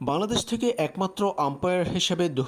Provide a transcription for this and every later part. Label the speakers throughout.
Speaker 1: বাংলাদেশ থেকে একমাত্র আম্পায়ার হিসেবে দু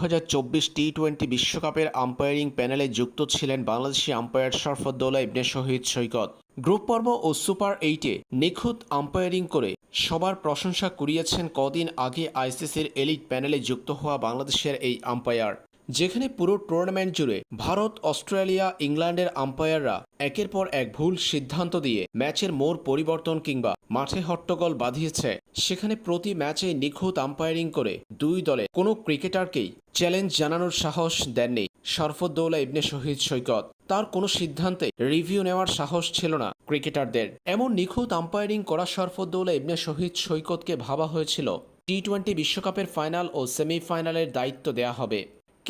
Speaker 1: টি টোয়েন্টি বিশ্বকাপের আম্পায়ারিং প্যানেলে যুক্ত ছিলেন বাংলাদেশি আম্পায়ার সরফদ্দৌলা ইবনে শহীদ সৈকত। গ্রুপ পর্ব ও সুপার এইটে নিখুঁত আম্পায়ারিং করে সবার প্রশংসা কুড়িয়েছেন কদিন আগে আইসিসির এলিট প্যানেলে যুক্ত হওয়া বাংলাদেশের এই আম্পায়ার যেখানে পুরো টুর্নামেন্ট জুড়ে ভারত, অস্ট্রেলিয়া, ইংল্যান্ডের আম্পায়াররা একের পর এক ভুল সিদ্ধান্ত দিয়ে ম্যাচের মোড় পরিবর্তন কিংবা মাঠে হট্টগোল বাঁধিয়েছে। সেখানে প্রতি ম্যাচে নিখুঁত আম্পায়ারিং করে দুই দলে কোনো ক্রিকেটারকেই চ্যালেঞ্জ জানানোর সাহস দেননি শরফুদ্দৌলা, ইবনে শহীদ সৈকত। তার কোনো সিদ্ধান্তে রিভিউ নেওয়ার সাহস ছিল না ক্রিকেটারদের এমন নিখুঁত আম্পায়ারিং করা শরফুদ্দৌলা, ইবনে শহীদ সৈকতকে ভাবা হয়েছিল। টি টোয়েন্টি বিশ্বকাপের ফাইনাল ও সেমিফাইনালের দায়িত্ব দেয়া হবে।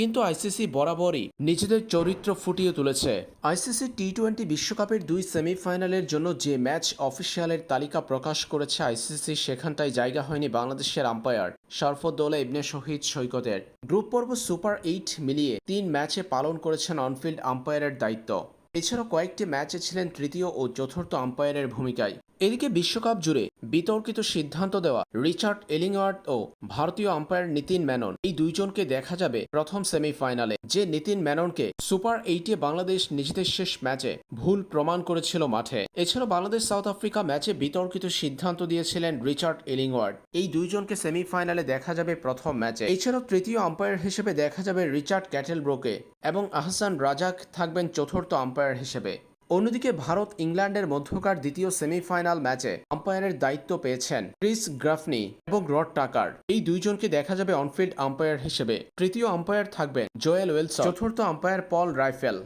Speaker 1: কিন্তু আইসিসি বরাবরই নিজেদের চরিত্র ফুটিয়ে তুলেছে। আইসিসি টি টোয়েন্টি বিশ্বকাপের দুই সেমিফাইনালের জন্য যে ম্যাচ অফিসিয়ালের তালিকা প্রকাশ করেছে আইসিসি সেখানটায় জায়গা হয়নি বাংলাদেশের আম্পায়ার। শরফদ্দৌলা ইবনে শহীদ, সৈকতের। গ্রুপ পর্ব সুপার এইট মিলিয়ে তিন ম্যাচে পালন করেছেন অনফিল্ড আম্পায়ারের দায়িত্ব। এছাড়াও কয়েকটি ম্যাচে ছিলেন তৃতীয় ও চতুর্থ আম্পায়ারের ভূমিকায়। এদিকে বিশ্বকাপ জুড়ে বিতর্কিত সিদ্ধান্ত দেওয়া রিচার্ড এলিংওয়ার্ড ও ভারতীয় আম্পায়ার নীতিন মেনন। এই দুইজনকে দেখা যাবে প্রথম সেমিফাইনালে। যে নীতিন মেননকে সুপার এইটে বাংলাদেশ নিজেদের শেষ ম্যাচে ভুল প্রমাণ করেছিল মাঠে। এছাড়াও বাংলাদেশ সাউথ আফ্রিকা ম্যাচে বিতর্কিত সিদ্ধান্ত দিয়েছিলেন রিচার্ড এলিংওয়ার্ড। এই দুইজনকে সেমিফাইনালে দেখা যাবে প্রথম ম্যাচে। এছাড়াও তৃতীয় আম্পায়ার হিসেবে দেখা যাবে রিচার্ড ক্যাটেলব্রোকে এবং আহসান রাজাক থাকবেন চতুর্থ আম্পায়ার হিসেবে। অন্যদিকে ভারত ইংল্যান্ডের মধ্যকার দ্বিতীয় সেমিফাইনাল ম্যাচে আম্পায়ারের দায়িত্ব পেয়েছেন ক্রিস গ্রাফনি এবং রড টাকার। এই দুইজনকে দেখা যাবে অনফিল্ড আম্পায়ার হিসেবে। তৃতীয় আম্পায়ার থাকবেন জোয়েল ওয়েলস চতুর্থ আম্পায়ার পল রাইফেল।